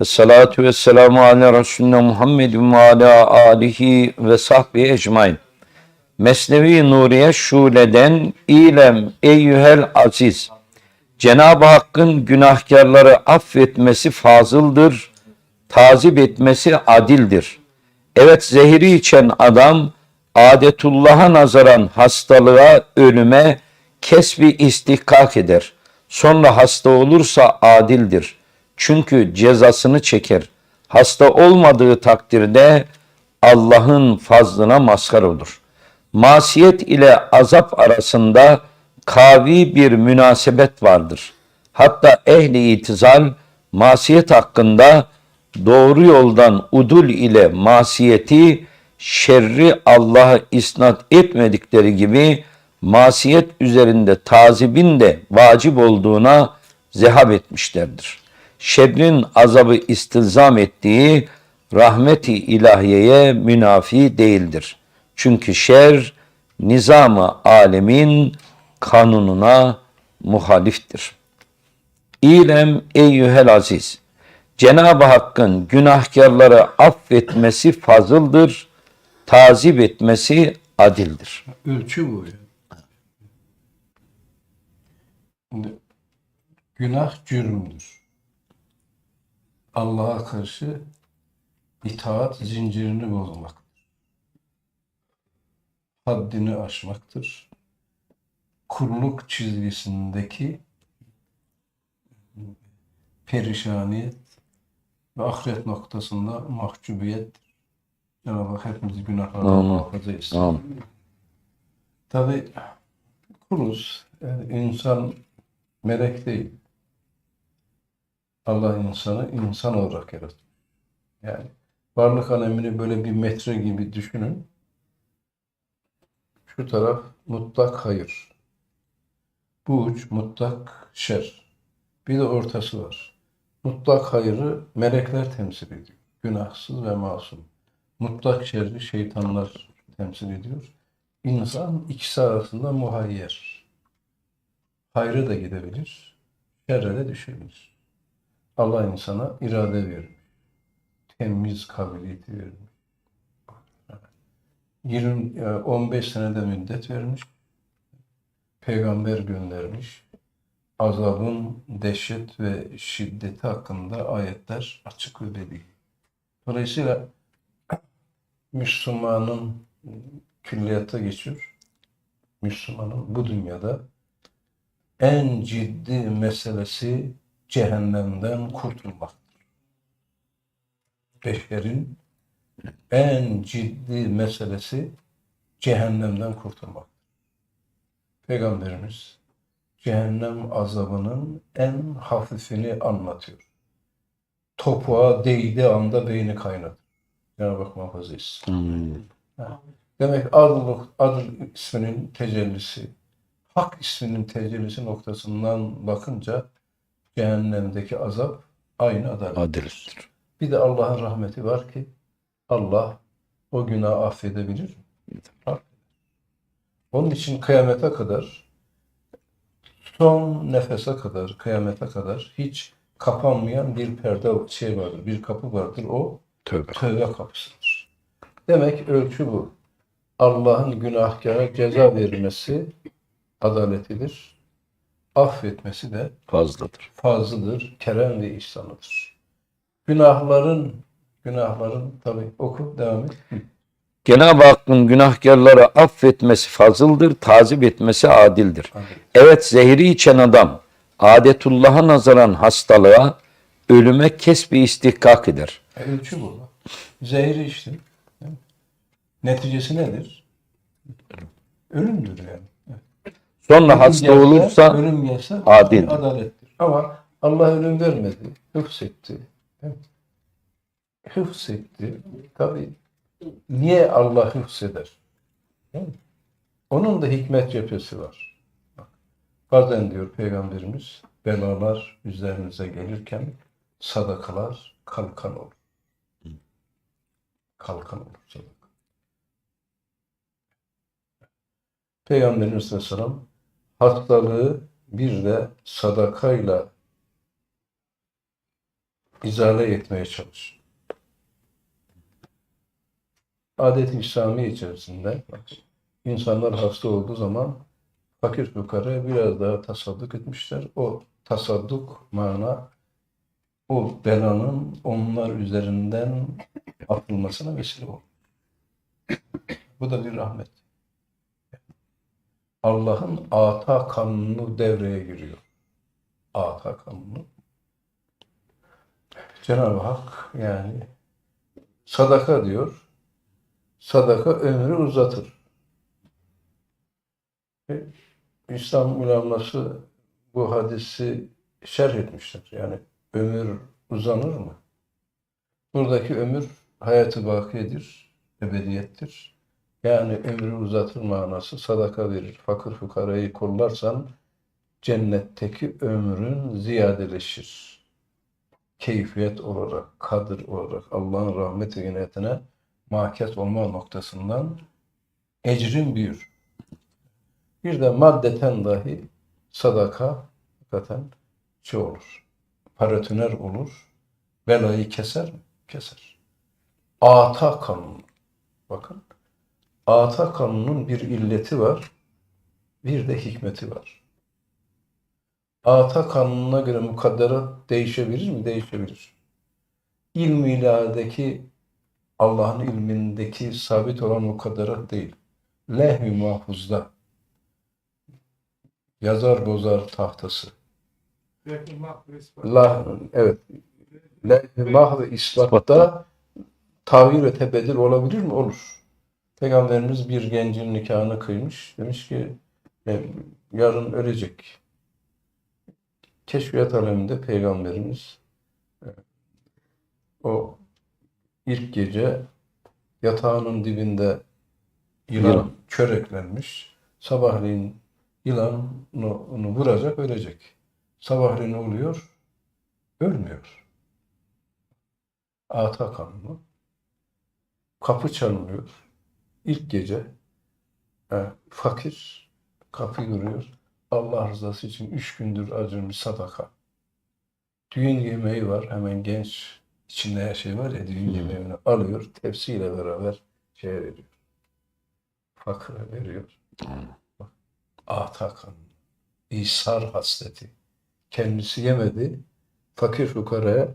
Esselatu vesselamu ala Resulüne Muhammedin ve ala alihi ve sahbihi ecmain. Mesnevi Nuriye Şule'den İlem eyyühel aziz. Cenab-ı Hakk'ın günahkarları affetmesi fazıldır, tazip etmesi adildir. Evet zehri içen adam adetullah'a nazaran hastalığa, ölüme kesbi istihkak eder. Sonra hasta olursa adildir. Çünkü cezasını çeker. Hasta olmadığı takdirde Allah'ın fazlına mazhar olur. Masiyet ile azap arasında kavi bir münasebet vardır. Hatta ehli itizal masiyet hakkında doğru yoldan udul ile masiyeti şerri Allah'a isnat etmedikleri gibi masiyet üzerinde tazibin de vacip olduğuna zehab etmişlerdir. Şerrin azabı istilzam ettiği rahmeti ilahiyeye münafi değildir. Çünkü şer nizamı alemin kanununa muhaliftir. İlem eyyühel aziz. Cenab-ı Hakk'ın günahkarları affetmesi fazıldır, tazip etmesi adildir. Ölçü bu. Günah cürümdür. Allah'a karşı itaat zincirini bozmaktır. Haddini aşmaktır. Kulluk çizgisindeki perişaniyet ve ahiret noktasında mahcubiyettir. Cenab-ı Hak hepimizi günahlardan muhafaza etsin. Tabi kuluz. Yani insan melek değil. Allah insanı insan olarak yarattı. Yani varlık alemini böyle bir metre gibi düşünün. Şu taraf mutlak hayır. Bu uç mutlak şer. Bir de ortası var. Mutlak hayırı melekler temsil ediyor. Günahsız ve masum. Mutlak şerri şeytanlar temsil ediyor. İnsan ikisi arasında muhayyer. Hayrı da gidebilir, şerre de düşebilir. Allah insana irade vermiş. Temiz kabiliyeti vermiş. 20, e, 15 senede müddet vermiş. Peygamber göndermiş. Azabın dehşet ve şiddeti hakkında ayetler açık ve belli. Dolayısıyla Müslümanın külliyata geçiyor. Müslümanın bu dünyada en ciddi meselesi cehennemden kurtulmaktır. Beşerin en ciddi meselesi cehennemden kurtulmaktır. Peygamberimiz cehennem azabının en hafifini anlatıyor. Topuğa değdiği anda beyni kaynatır. Cenab-ı Hak muhafaza etsin. Demek adıl, adıl isminin tecellisi, hak isminin tecellisi noktasından bakınca cehennemdeki azap aynı adalet. Adildir. Bir de Allah'ın rahmeti var ki Allah o günahı affedebilir. Onun için kıyamete kadar son nefese kadar, kıyamete kadar hiç kapanmayan bir perde şey vardır, bir kapı vardır. O Tövbe. tövbe kapısıdır. Demek ölçü bu. Allah'ın günahkara ceza vermesi adaletidir. Affetmesi de Fazladır. fazlıdır, kerem ve ihsanıdır. Günahların günahların tabi oku devam et. Cenab-ı Hakk'ın günahkarları affetmesi fazıldır, tazip etmesi adildir. Hadi. Evet zehri içen adam adetullah'a nazaran hastalığa, ölüme kesbi istihkak eder. E, ölçü bu. Zehri içtin. Neticesi nedir? Ölümdür yani. Sonra hasta gelse- olursa ölüm gelse adildir. adalettir. Ama Allah ölüm vermedi. Hıfzetti. Hıfzetti. Tabi niye Allah hıfzeder? Onun da hikmet cephesi var. Bak, bazen diyor Peygamberimiz belalar üzerinize gelirken sadakalar kalkan olur. Kalkan olur sadaka. Peygamberimiz Aleyhisselam hastalığı bir de sadakayla izale etmeye çalış. Adet-i İslami içerisinde insanlar hasta olduğu zaman fakir fukara biraz daha tasadduk etmişler. O tasadduk mana o belanın onlar üzerinden atılmasına vesile olur. Bu da bir rahmet. Allah'ın ata kanunu devreye giriyor. Ata kanunu. Cenab-ı Hak yani sadaka diyor. Sadaka ömrü uzatır. Ve İslam uleması bu hadisi şerh etmişler. Yani ömür uzanır mı? Buradaki ömür hayatı bakiyedir, ebediyettir. Yani ömrü uzatır manası sadaka verir. Fakir fukarayı kollarsan cennetteki ömrün ziyadeleşir. Keyfiyet olarak, kadir olarak Allah'ın rahmet inayetine mahket olma noktasından ecrin büyür. Bir de maddeten dahi sadaka hakikaten şey olur. Paratoner olur. Belayı keser mi? Keser. Ata kanunu. Bakın. Ata kanunun bir illeti var. Bir de hikmeti var. Ata kanununa göre mukadderat değişebilir mi? Değişebilir. İlm ilahideki Allah'ın ilmindeki sabit olan mukadderat değil. Lehv-i mahfuzda yazar bozar tahtası. La, evet. Lehv-i mahv ispatta tavir ve tebedil olabilir mi? Olur. Peygamberimiz bir gencin nikahını kıymış. Demiş ki "E, yarın ölecek. Keşfiyat aleminde Peygamberimiz e, o ilk gece yatağının dibinde yılan Yılan. çöreklenmiş. Sabahleyin yılan onu, onu vuracak, ölecek. Sabahleyin oluyor, ölmüyor. Ata kanunu. Kapı çalınıyor. İlk gece e, fakir kapıyı vuruyor. Allah rızası için üç gündür acırmış sadaka. Düğün yemeği var. Hemen genç içinde her şey var ya düğün yemeğini alıyor. Tepsiyle beraber şeye veriyor. Fakire veriyor. Bak, Ata kanunu. İsar hasleti. Kendisi yemedi. Fakir fukaraya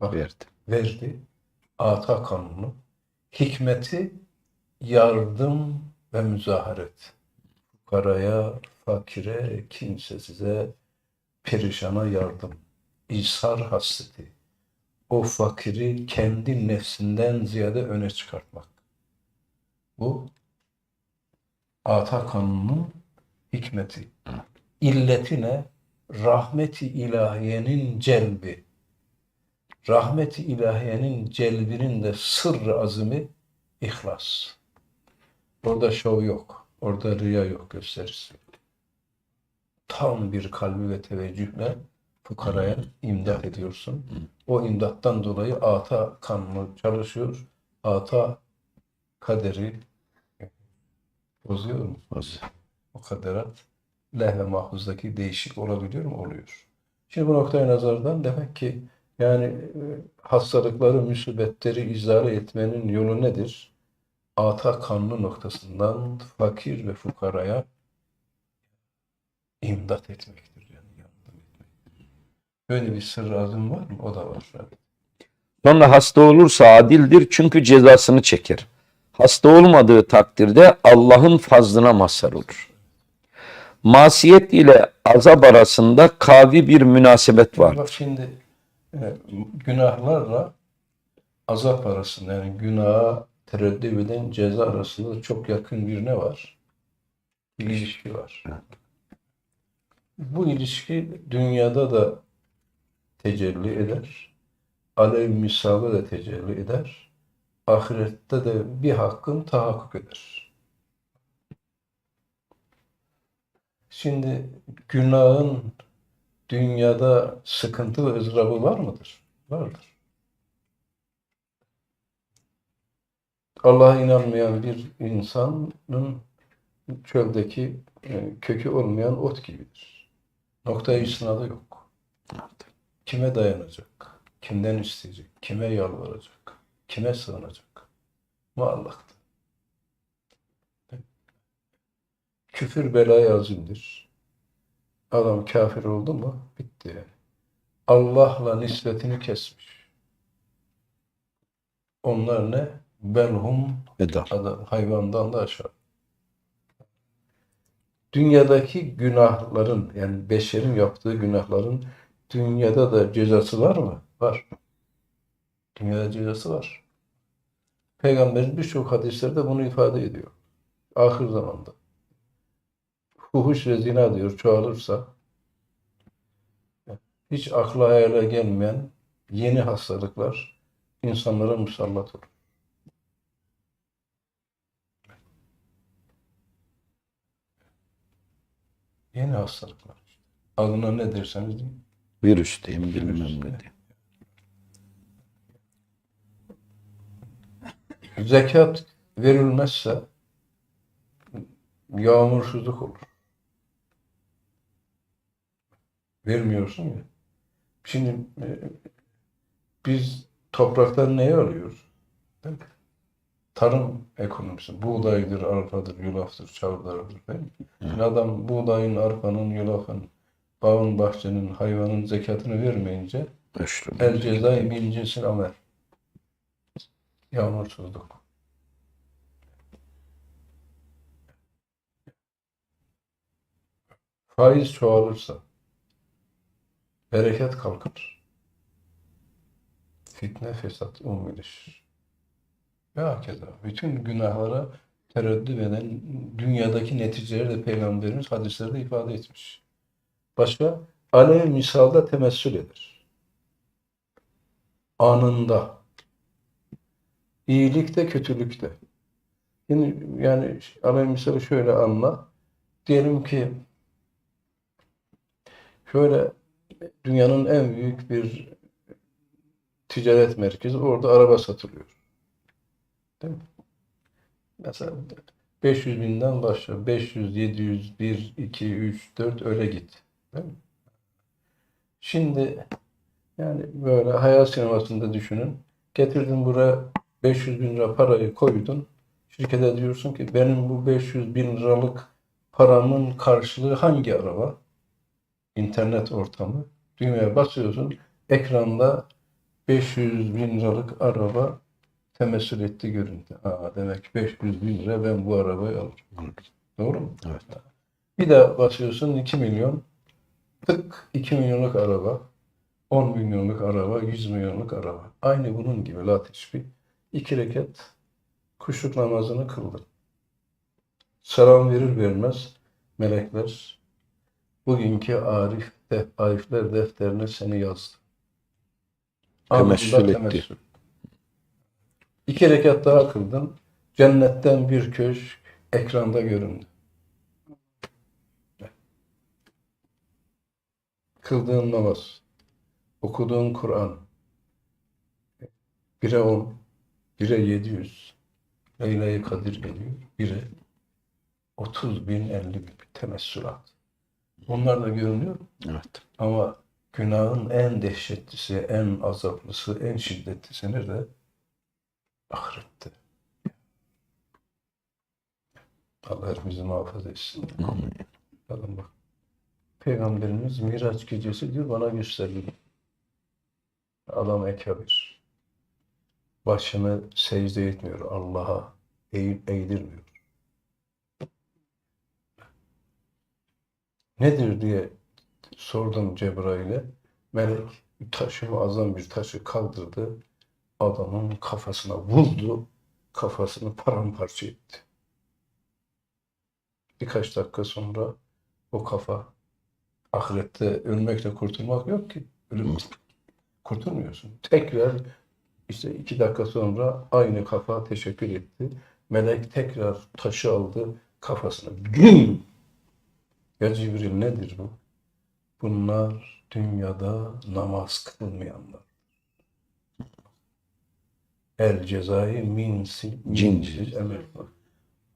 bak, Verdi. verdi. Ata kanunu. Hikmeti yardım ve müzaharet. Fukaraya, fakire, kimsesize, perişana yardım. İsar hasleti. O fakiri kendi nefsinden ziyade öne çıkartmak. Bu ata kanunun hikmeti. İlleti ne? Rahmeti ilahiyenin celbi. Rahmeti ilahiyenin celbinin de sırrı azimi ihlas. Orada şov yok. Orada riya yok, gösterisi. Tam bir kalbi ve teveccühle fukaraya imdat ediyorsun. O imdattan dolayı ata kanunu çalışıyor. Ata kaderi bozuyor mu? O kaderat lehve mahfuzdaki değişik olabiliyor mu? Oluyor. Şimdi bu noktaya nazardan demek ki yani e, hastalıkları, musibetleri izale etmenin yolu nedir? Ata kanunu noktasından fakir ve fukaraya imdat etmektir. Yani yardım etmektir. Böyle bir sır azim var mı? O da var. Sonra hasta olursa adildir çünkü cezasını çeker. Hasta olmadığı takdirde Allah'ın fazlına mazhar olur. Masiyet ile azap arasında kavi bir münasebet Bak vardır. şimdi e, günahlarla azap arasında yani günaha tereddüt eden ceza arasında çok yakın bir ne var? İlişki var. Bu ilişki dünyada da tecelli eder. Alev misalı da tecelli eder. Ahirette de bir hakkın tahakkuk eder. Şimdi günahın dünyada sıkıntı ve ızdırabı var mıdır? Vardır. Allah'a inanmayan bir insanın çöldeki e, kökü olmayan ot gibidir. Noktayı isnadı yok. Kime dayanacak? Kimden isteyecek? Kime yalvaracak? Kime sığınacak? Muallakta. Küfür belaya azimdir. Adam kafir oldu mu bitti yani. Allah'la nispetini kesmiş. Onlar ne? Belhum hayvandan da aşağı. Dünyadaki günahların yani beşerin yaptığı günahların dünyada da cezası var mı? Var. Dünyada cezası var. Peygamberin birçok hadislerde bunu ifade ediyor. Ahir zamanda. Fuhuş ve zina diyor çoğalırsa hiç akla hayale gelmeyen yeni hastalıklar insanlara musallat olur. Yeni hastalıklar. Adına ne derseniz deyin. Virüs diyeyim bilmem ne diyeyim. Zekat verilmezse yağmursuzluk olur. Vermiyorsun ya. Şimdi e, biz topraktan neyi alıyoruz? Değil mi? Tarım ekonomisi. Buğdaydır, arpadır, yulaftır, çavdardır. Değil mi? Şimdi adam buğdayın, arpanın, yulafın, bağın, bahçenin, hayvanın zekatını vermeyince Meşru. El cezai min cinsil amel. Yağmursuzluk. Faiz çoğalırsa bereket kalkar. Fitne, fesat umulur. Ve hakeza. Bütün günahlara tereddüt eden dünyadaki neticeleri de Peygamberimiz hadislerde ifade etmiş. Başka? Alev misalda temessül eder anında. İyilikte, kötülükte. Yani, yani aleyh misali şöyle anla. Diyelim ki şöyle dünyanın en büyük bir ticaret merkezi orada araba satılıyor. Değil mi? Mesela 500 binden başla. 500, 700, 1, 2, 3, 4 öyle git. Değil mi? Şimdi yani böyle hayal sinemasında düşünün. Getirdin buraya 500 bin lira parayı koydun. Şirkete diyorsun ki benim bu 500 bin liralık paramın karşılığı hangi araba? İnternet ortamı. Düğmeye basıyorsun. Ekranda 500 bin liralık araba temessül etti görüntü. Aa, demek ki 500 bin lira ben bu arabayı alırım. Doğru mu? Evet. Bir de basıyorsun 2 milyon. Tık 2 milyonluk araba. 10 milyonluk araba, 100 milyonluk araba. Aynı bunun gibi la teşbih. İki rekat kuşluk namazını kıldın. Selam verir vermez melekler bugünkü arif, def, arifler defterine seni yazdı. Temessül etti. temessül. İki rekat daha kıldın. Cennetten bir köşk ekranda göründü. Kıldığın namaz, okuduğun Kur'an, 1'e 10, 1'e 700, Leyla-i Kadir geliyor, 1'e 30 bin, 50 bin temessülat. Bunlar da görünüyor Evet. ama günahın en dehşetlisi, en azaplısı, en şiddetlisi nerede? Ahirette. Allah hepimizi muhafaza etsin. Amin. Bakın bak. Peygamberimiz Miraç gecesi diyor bana gösterdi. Adam ekabir. Başını secde etmiyor Allah'a. Eğ, eğdirmiyor. Nedir diye sordum Cebrail'e. Melek taşı muazzam bir taşı kaldırdı. Adamın kafasına vurdu. Kafasını paramparça etti. Birkaç dakika sonra o kafa ahirette ölmekle kurtulmak yok ki. Ölüm kurtulmuyorsun. Tekrar işte iki dakika sonra aynı kafa teşekkür etti. Melek tekrar taşı aldı kafasına. Güm! Ya Cibril nedir bu? Bunlar dünyada namaz kılmayanlar. El cezai min Cinsiz. emel.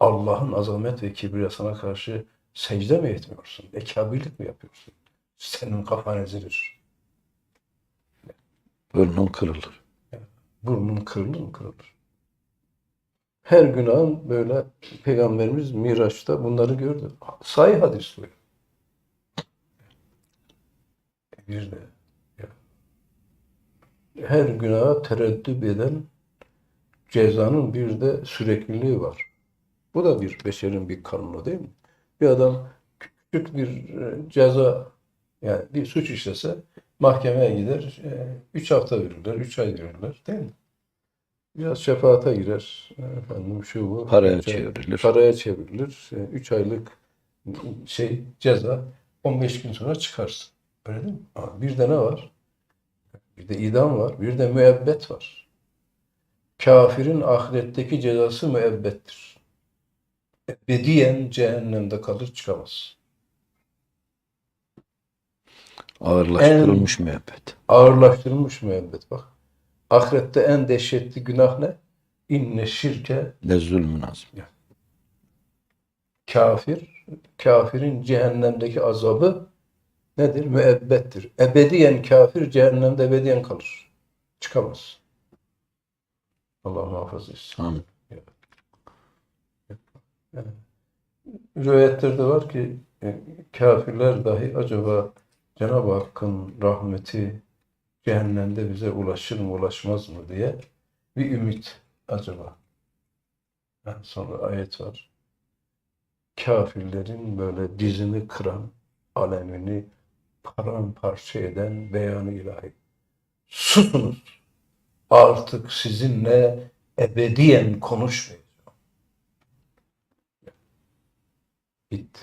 Allah'ın azamet ve kibriyasına karşı secde mi etmiyorsun? Ekabirlik mi yapıyorsun? Senin kafan ezilir. Burnun kırılır. Burnun kırılır mı? Kırılır. Her günahın böyle Peygamberimiz Miraç'ta bunları gördü. Sayı hadis bu. Bir de her günaha tereddüt eden cezanın bir de sürekliliği var. Bu da bir beşerin bir kanunu değil mi? Bir adam küçük bir e, ceza yani bir suç işlese mahkemeye gider. e, Üç hafta verirler, üç ay verirler değil mi? Biraz şefaate girer. e, Efendim şu bu. Paraya üç çevrilir. Paraya çevrilir. 3 aylık şey ceza 15 gün sonra çıkarsın. Öyle değil mi? Ama bir de ne var? Bir de idam var. Bir de müebbet var. Kafirin ahiretteki cezası müebbettir. Ebediyen cehennemde kalır çıkamaz. Ağırlaştırılmış müebbet. Ağırlaştırılmış müebbet bak. Ahirette en dehşetli günah ne? İnne şirke Ne zulmün azim. kafir, kafirin cehennemdeki azabı nedir? Müebbettir. Ebediyen kafir cehennemde ebediyen kalır. Çıkamaz. Allah muhafaza etsin. Amin. Rivayetlerde var ki kafirler dahi acaba Cenab-ı Hakk'ın rahmeti cehennemde bize ulaşır mı ulaşmaz mı diye bir ümit acaba. Yani sonra ayet var. Kafirlerin böyle dizini kıran, alemini paramparça eden beyanı ilahi. Susunuz. Artık sizinle ebediyen konuşmayacağım. Bitti.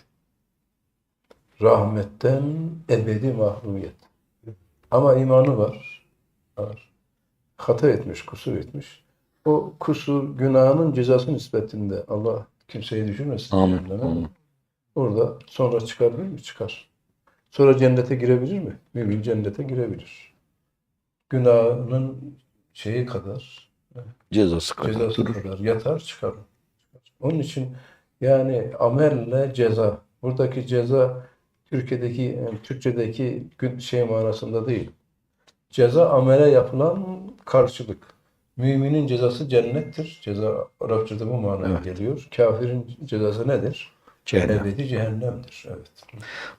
Rahmetten ebedi mahrumiyet. Ama imanı var. var. Hata etmiş, kusur etmiş. O kusur, günahının cezası nispetinde Allah kimseyi düşürmesin. Amin. Amin. Orada sonra çıkabilir mi? Çıkar. Sonra cennete girebilir mi? Mümin cennete girebilir. Günahının şeyi kadar, Cezası kadar cezası durur. kadar yatar çıkar. Onun için yani amelle ceza. Buradaki ceza Türkiye'deki yani Türkçedeki gün şey manasında değil. Ceza amele yapılan karşılık. Müminin cezası cennettir. Ceza Arapçada bu manaya Evet. geliyor. Kafirin cezası nedir? Cehennem. Ebedi cehennemdir. Evet.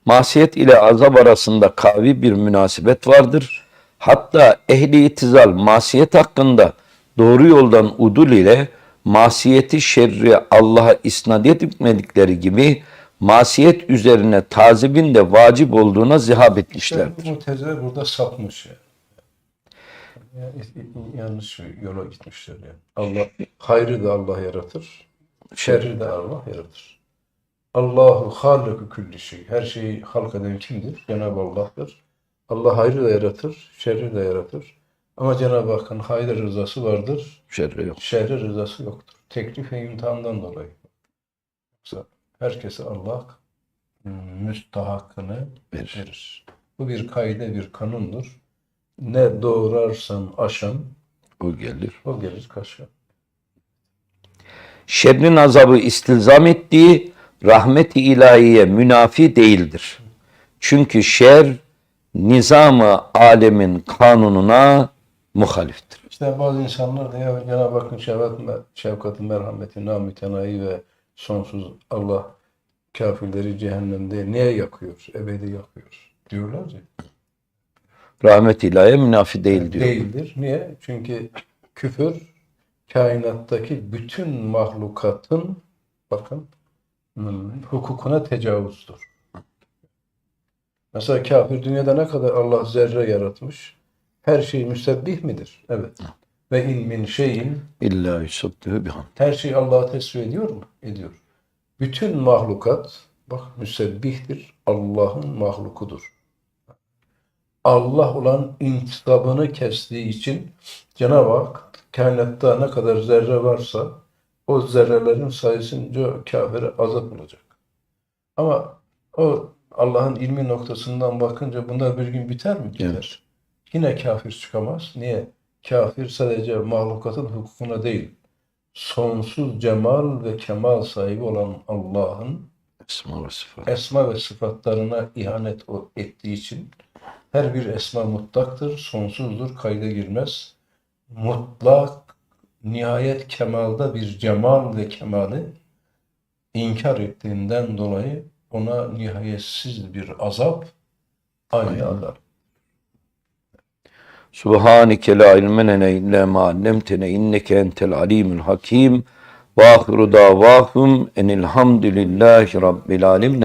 Masiyet ile azap arasında kavi bir münasebet vardır. Hatta ehli itizal masiyet hakkında doğru yoldan udul ile masiyeti şerri Allah'a isnat etmedikleri gibi masiyet üzerine tazibin de vacip olduğuna zihab etmişlerdir. İşte bu teze burada sapmış yani. Yanlış bir yola gitmişler yani. Allah hayrı da Allah yaratır, şerri de Allah yaratır. Allahu haliku külli şey. Her şeyi halk eden kimdir? Cenab-ı Allah'tır. Allah hayrı da yaratır, şerri de yaratır. Ama Cenab-ı Hakk'ın hayrı rızası vardır, Şerri yok. şerri rızası yoktur. Teklif ve imtihandan dolayı. Yoksa herkese Allah hmm, müstahakkını Verir. verir. Bu bir kaide, bir kanundur. Ne doğurarsan aşan, O gelir. o gelir kaşan. Şerrin azabı istilzam ettiği rahmet-i ilahiye münafi değildir. Çünkü şer nizamı alemin kanununa muhaliftir. İşte bazı insanlar da ya Cenab-ı Hakk'ın şefkat, şefkati, merhameti, namütenayi ve sonsuz Allah kafirleri cehennemde niye yakıyor, ebedi yakıyor diyorlar ya. Rahmet ilahiye münafi değil diyor. Değildir. Niye? Çünkü küfür kainattaki bütün mahlukatın bakın hukukuna tecavüzdür. Mesela kafir dünyada ne kadar Allah zerre yaratmış? Her şey müsebbih midir? Evet. Ve in min şeyin İlla yusabbihu bihamd. her şey Allah'a tesbih ediyor mu? Ediyor. Bütün mahlukat bak müsebbihtir. Allah'ın mahlukudur. Allah olan intisabını kestiği için Cenab-ı Hak kainatta ne kadar zerre varsa o zerrelerin sayısınca kafire azap olacak. Ama o Allah'ın ilmi noktasından bakınca bunlar bir gün biter mi? Biter. Evet. Yine kafir çıkamaz. Niye? Kafir sadece mahlukatın hukukuna değil, sonsuz cemal ve kemal sahibi olan Allah'ın Esma ve sıfat. esma ve sıfatlarına ihanet ettiği için Her bir esma mutlaktır, sonsuzdur, kayda girmez. Mutlak, nihayet kemalda bir cemal ve kemali inkar ettiğinden dolayı ona nihayetsiz bir azap azap. Subhaneke la ilme lene illa ma allamtena inneke entel alimul hakim. Ve ahiru davahum enilhamdülillahi rabbil alemin.